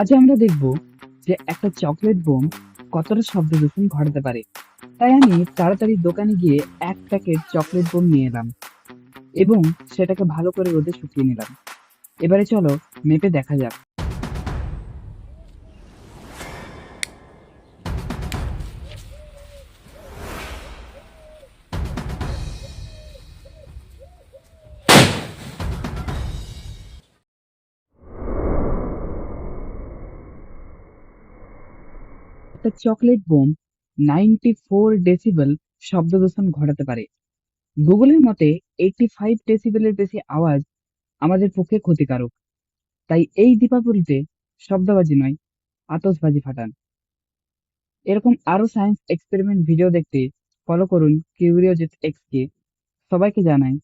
আজ আমরা দেখব যে একটা চকলেট বোম কতটা শব্দ দূষণ ঘটাতে পারে। তাই আমি তাড়াতাড়ি দোকানে গিয়ে এক প্যাকেট চকলেট বোম নিয়ে এলাম এবং সেটাকে ভালো করে রোদে শুকিয়ে নিলাম। এবারে চলো মেপে দেখা যাক। একটা chocolate bomb ninety four decibel শব্দ দূষণ ঘটাতে পারে। গুগলের মতে এইটি ফাইভ ডেসিবেলের বেশি আওয়াজ আমাদের পক্ষে ক্ষতিকারক। তাই এই দীপাবলিতে শব্দবাজি নয়, আতশবাজি ফাটান। এরকম আরও সায়েন্স এক্সপেরিমেন্ট ভিডিও দেখতে ফলো করুন কিউরিওজিট এক্স কে সবাইকে জানাই